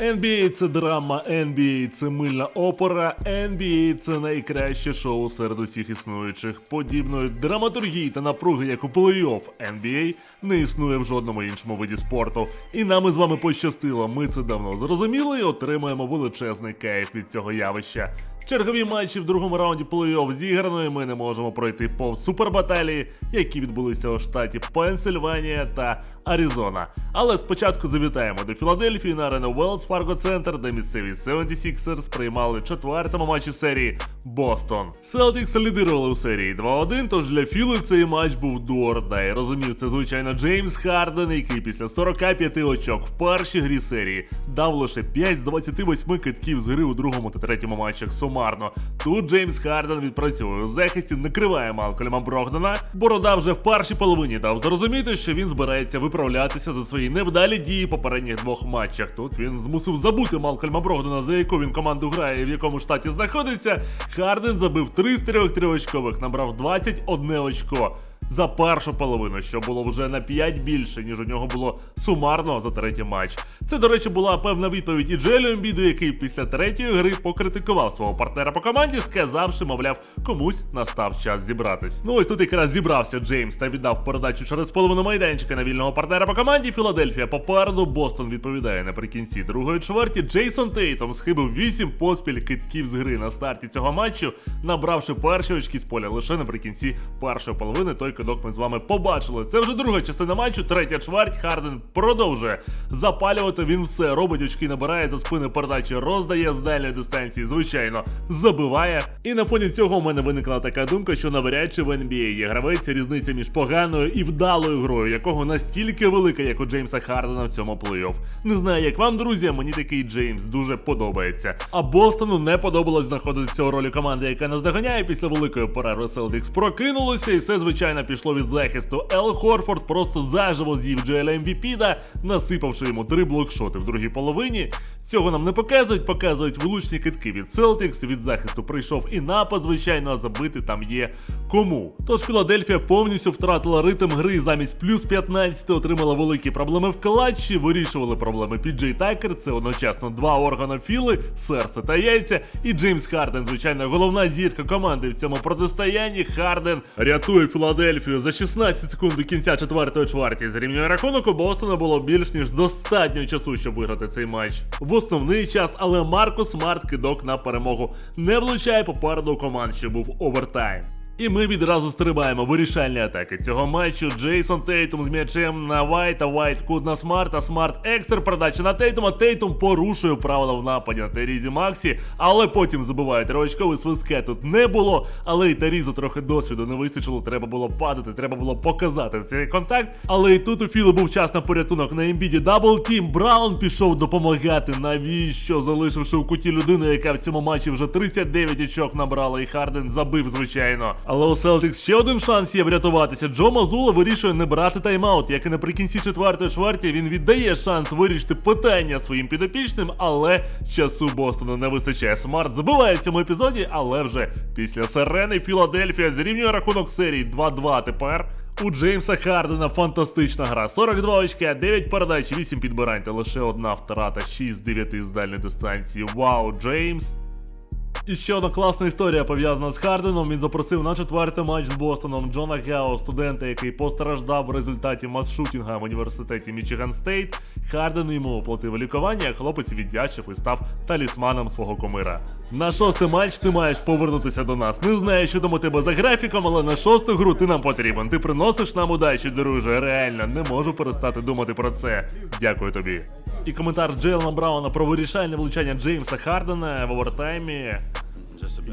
NBA – це драма, NBA – це мильна опера, NBA – це найкраще шоу серед усіх існуючих. Подібної драматургії та напруги, як у плей-офф NBA, не існує в жодному іншому виді спорту. І нам із вами пощастило. Ми це давно зрозуміли і отримуємо величезний кайф від цього явища. Чергові матчі в другому раунді плей-офф зіграно, і ми не можемо пройти повз супербаталії, які відбулися у штаті Пенсильванія та Аризона. Але спочатку завітаємо до Філадельфії на арену Wells Fargo Center, де місцеві 76ers приймали четвертому матчі серії Бостон. Селтікс лідирували у серії 2-1, тож для Філи цей матч був дуорда. І розумів це, звичайно, Джеймс Харден, який після 45 очок в першій грі серії дав лише 5 з 28 китків з гри у другому та третьому матчах сумарно. Тут Джеймс Харден відпрацьовує у захисті, накриває Малкольма Брогдана. Борода вже в першій половині дав зрозуміти, що він збирається виправлятися за свої невдалі дії попередніх двох матчах. Тут він змусив забути Малкольма Брогдана, за яку він команду грає і в якому штаті знаходиться. Харден забив 3 з 3 триочкових, набрав 21 очко. За першу половину, що було вже на 5 більше, ніж у нього було сумарно за третій матч. Це, до речі, була певна відповідь і Джелю Ембіду, який після третьої гри покритикував свого партнера по команді, сказавши, мовляв, комусь настав час зібратись. Ну ось тут якраз зібрався Джеймс та віддав передачу через половину майданчика на вільного партнера по команді. Філадельфія попереду. Бостон відповідає наприкінці другої чверті. Джейсон Тейтом схибив 8 поспіль китків з гри на старті цього матчу, набравши перші очки з поля лише наприкінці першої половини. Той кидок ми з вами побачили. Це вже друга частина матчу, третя чверть. Харден продовжує запалювати. Він все робить очки, набирає за спини передачі, роздає з дальньої дистанції. Звичайно, забиває. І на фоні цього у мене виникла така думка, що навряд чи в NBA є гравець різниця між поганою і вдалою грою, якого настільки велика, як у Джеймса Хардена в цьому плей-офф. Не знаю, як вам, друзі, мені такий Джеймс дуже подобається. А Бостону не подобалось знаходитися у ролі команди, яка наздоганяє після великої перерви Селтикс. Прокинулося, і все звичайно пішло від захисту. Ел Хорфорд просто заживо з'їв Джеля МВП, насипавши йому три блокшоти в другій половині. Цього нам не показують, показують влучні китки від Celtics, від захисту прийшов і напад, звичайно, а забити там є кому. Тож Філадельфія повністю втратила ритм гри замість плюс 15 отримала великі проблеми в клатчі, вирішували проблеми Піджей Такер, це одночасно два органи Філи, серце та яйця, і Джеймс Харден, звичайно, головна зірка команди в цьому протистоянні. Харден рятує Філадельфію за 16 секунд до кінця четвертої чверті. Зрівнює рахунок у Бостона було більш ніж достатньо часу, щоб виграти цей матч. В основний час, але Марко Смарт кидок на перемогу не влучає попереду команд, що був овертайм. І ми відразу стрибаємо вирішальні атаки цього матчу. Джейсон Тейтум з м'ячем на Вайта, Вайт кут на Смарта, Смарт екстра передача на Тейтума. Тейтум порушує правила в нападі на Терізі Максі, але потім забиває триочковий свистке тут не було. Але і Терізу трохи досвіду не вистачило. Треба було падати, треба було показати цей контакт. Але і тут у Філи був час на порятунок на імбіді. Дабл тім. Браун пішов допомагати. Навіщо? Залишивши у куті людину, яка в цьому матчі вже 39 очок набрала, і Харден забив, звичайно. Але у Селтикс ще один шанс є врятуватися. Джо Мазула вирішує не брати тайм-аут, як і наприкінці четвертої чверті він віддає шанс вирішити питання своїм підопічним, але часу Бостону не вистачає. Смарт забиває в цьому епізоді, але вже після сирени Філадельфія зрівнює рахунок серії 2-2 тепер. У Джеймса Хардена фантастична гра. 42 очка, 9 передач, 8 підбирань та лише одна втрата, 6 з 9 з дальньої дистанції. Вау, Джеймс! І ще одна класна історія пов'язана з Харденом. Він запросив на четвертий матч з Бостоном Джона Гео, студента, який постраждав в результаті мас-шутінга в університеті Мічиган Стейт. Харден йому оплатив лікування, а хлопець віддячив і став талісманом свого комира. На шостий матч ти маєш повернутися до нас. Не знаю, що там у тебе за графіком, але на шосту гру ти нам потрібен. Ти приносиш нам удачі, друже. Реально, не можу перестати думати про це. Дякую тобі. І коментар Джейлона Брауна про вирішальне влучання Джеймса Хардена в овертаймі.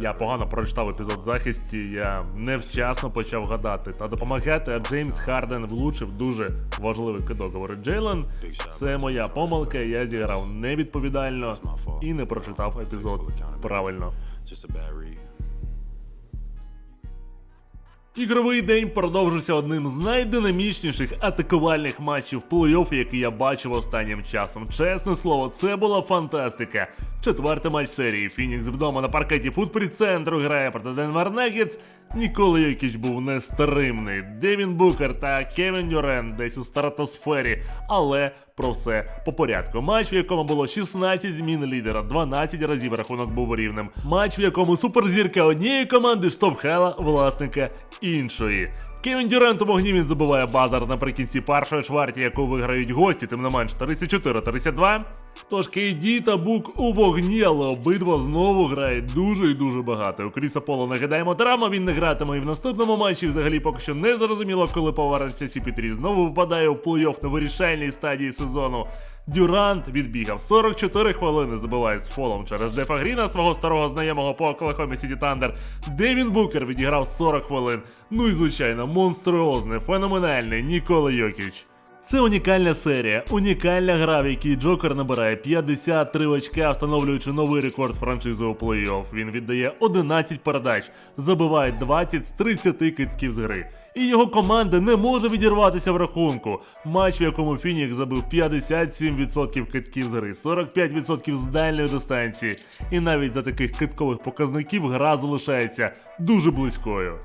Я погано прочитав епізод захисті, я невчасно почав гадати та допомагати, а Джеймс Харден влучив дуже важливий кидок. Говорить Джейлен. Це моя помилка, я зіграв невідповідально і не прочитав епізод правильно. Ігровий день продовжився одним з найдинамічніших атакувальних матчів плей-офф, який я бачив останнім часом. Чесне слово, це була фантастика. Четвертий матч серії. Фінікс вдома на паркеті футпрі центру грає проти Денвер Неггетс. Ніколи Йокіч був нестримний. Девін Букер та Кевін Дюрен десь у стратосфері. Але про все по порядку. Матч, в якому було 16 змін лідера, 12 разів рахунок був рівним. Матч, в якому суперзірка однієї команди штовхала власника іншої. Кевін Дюрент у вогні він забиває базар наприкінці першої чверті, яку виграють гості, тим не менш 34-32. Тож KD та Бук у вогні, але обидва знову грають дуже і дуже багато. У Кріса Поло нагадаємо травма, він не гратиме і в наступному матчі. Взагалі поки що не зрозуміло, коли повернеться Сіпітрі. Знову випадає у плей-офф на вирішальній стадії сезону. Дюрант відбігав 44 хвилини, забиває з фолом через Джефа Гріна, свого старого знайомого по Оклахомі Сіті Тандер. Девін Букер відіграв 40 хвилин. Ну і звичайно, монструозний, феноменальний Нікола Йокіч. Це унікальна серія, унікальна гра, в якій Джокер набирає 53 очка, встановлюючи новий рекорд франшизи у плей-офф. Він віддає 11 передач, забиває 20 з 30 китків з гри. І його команда не може відірватися в рахунку. Матч, в якому Фінікс забив 57% китків з гри, 45% з дальньої дистанції. І навіть за таких киткових показників гра залишається дуже близькою.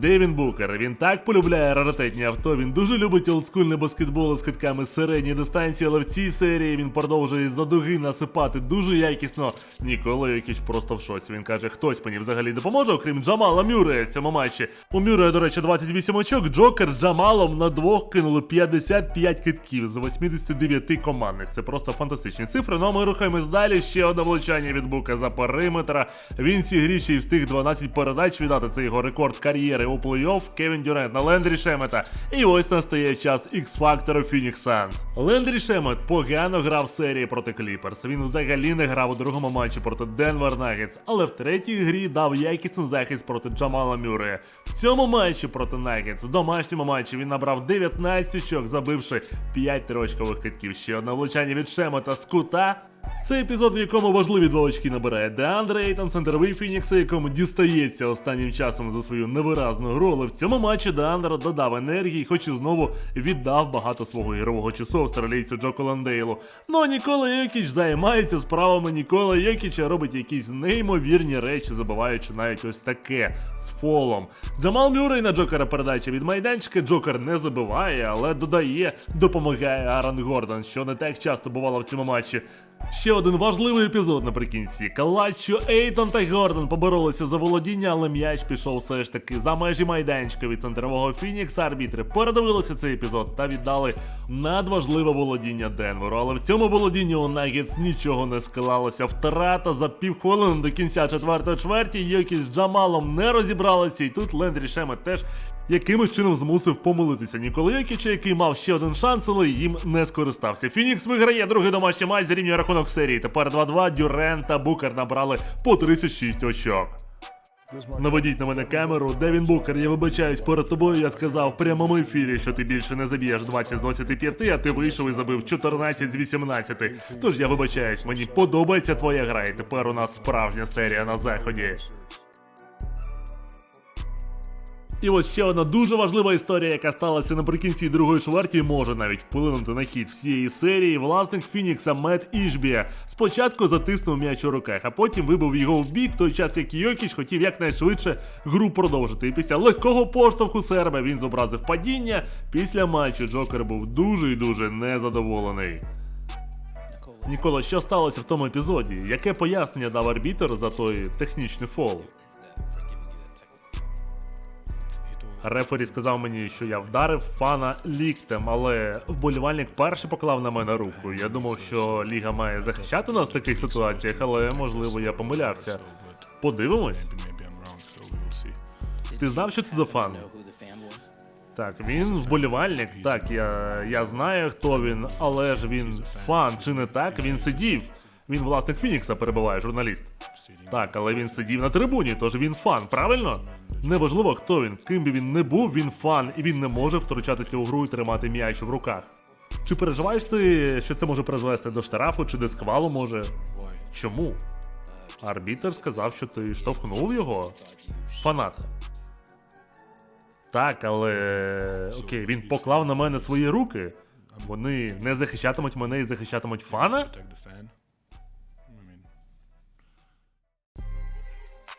Девін Букер, він так полюбляє раритетні авто, він дуже любить олдскульний баскетбол з китками середньої дистанції, але в цій серії він продовжує за дуги насипати дуже якісно. Нікола Йокіч просто в шоці. Він каже, хтось мені взагалі допоможе, окрім Джамала Мюрея в цьому матчі. У Мюрея, до речі, 28 очок. Джокер Джамалом на двох кинули 55 китків з 89 командних. Це просто фантастичні цифри. Ну а ми рухаємось далі. Ще одне влучання від Бука за периметра. Він ці грі ще й встиг 12 передач віддати. Це його рекорд кар'єри у плей-офф. Кевін Дюрент на Лендрі Шемета. І ось настає час X-фактора Phoenix Suns. Лендрі Шемет погано грав в серії проти Кліперс. Він взагалі не грав у другому матчі проти Денвер Нагетс, але в третій грі дав якісний захист проти Джамала Мюрея. В цьому матчі проти Нагетс, в домашньому матчі він набрав 19 очок, забивши 5 триочкових китків. Ще одне влучання від Шемета з кута. Це епізод, в якому важливі два очки набирає Деандре Ейтон, центровий Фінікса, якому дістається останнім часом за свою невиразну гру, але в цьому матчі Деандре додав енергії, хоч і знову віддав багато свого ігрового часу австралійцю Джоку Ландейлу. Ну а Нікола Йокіч займається справами Нікола Йокіча, робить якісь неймовірні речі, забиваючи навіть ось таке з фолом. Джамал Мюррей на Джокера передача від майданчика. Джокер не забиває, але додає, допомагає Аарон Гордон, що не так часто бувало в цьому матчі. Ще один важливий епізод наприкінці. Калачо, Ейтон та Гордон поборолися за володіння, але м'яч пішов все ж таки за межі майданчика від центрового Фінікса. Арбітри передивилися цей епізод та віддали надважливе володіння Денверу. Але в цьому володінні у Нагетс нічого не склалося. Втрата за півхвилини до кінця четвертої чверті. Йокі з Джамалом не розібралися, і тут Лендрі Шемет теж якимось чином змусив помилитися Нікола Йокіча, який мав ще один шанс, але їм не скористався. Фінікс виграє другий домашній матч, зрівнює рахунок серії. Тепер 2-2. Дюрен та Букер набрали по 36 очок. Наведіть на мене камеру, Девін Букер, я вибачаюсь перед тобою. Я сказав в прямому ефірі, що ти більше не заб'єш 20 з 25, а ти вийшов і забив 14 з 18. Тож я вибачаюсь, мені подобається твоя гра, і тепер у нас справжня серія на заході. І ось ще одна дуже важлива історія, яка сталася наприкінці другої чверті, може навіть вплинути на хід всієї серії. Власник Фінікса Мет Ішбія спочатку затиснув м'яч у руках, а потім вибив його в бік, той час як Йокіч хотів якнайшвидше гру продовжити. І після легкого поштовху серба він зобразив падіння. Після матчу Джокер був дуже і дуже незадоволений. Нікола, що сталося в тому епізоді? Яке пояснення дав арбітер за той технічний фол? Рефері сказав мені, що я вдарив фана ліктем, але вболівальник перший поклав на мене руку. Я думав, що ліга має захищати нас в таких ситуаціях, але можливо я помилявся. Подивимось. Ти знав, що це за фан? Так, він вболівальник. Так, я, я знаю, хто він, але ж він фан, чи не так? Він сидів. Він власник Фінікса перебуває, журналіст. Так, але він сидів на трибуні, тож він фан, правильно? Неважливо, хто він, ким би він не був, він фан, і він не може втручатися у гру і тримати м'яч в руках. Чи переживаєш ти, що це може призвести до штрафу чи дисквалу може? Чому? Арбітер сказав, що ти штовхнув його? Фанат. Так, але окей, він поклав на мене свої руки. Вони не захищатимуть мене і захищатимуть фана.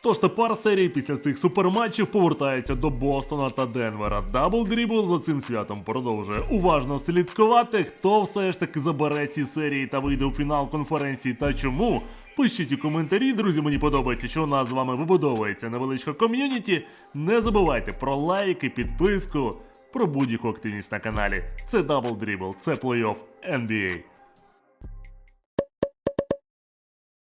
Тож тепер серії після цих суперматчів повертаються до Бостона та Денвера. Дабл Дрібл за цим святом продовжує уважно слідкувати, хто все ж таки забере ці серії та вийде у фінал конференції та чому. Пишіть у коментарі, друзі, мені подобається, що у нас з вами вибудовується невеличка ком'юніті. Не забувайте про лайки, підписку, про будь-яку активність на каналі. Це Дабл Дрібл, це плей-офф NBA.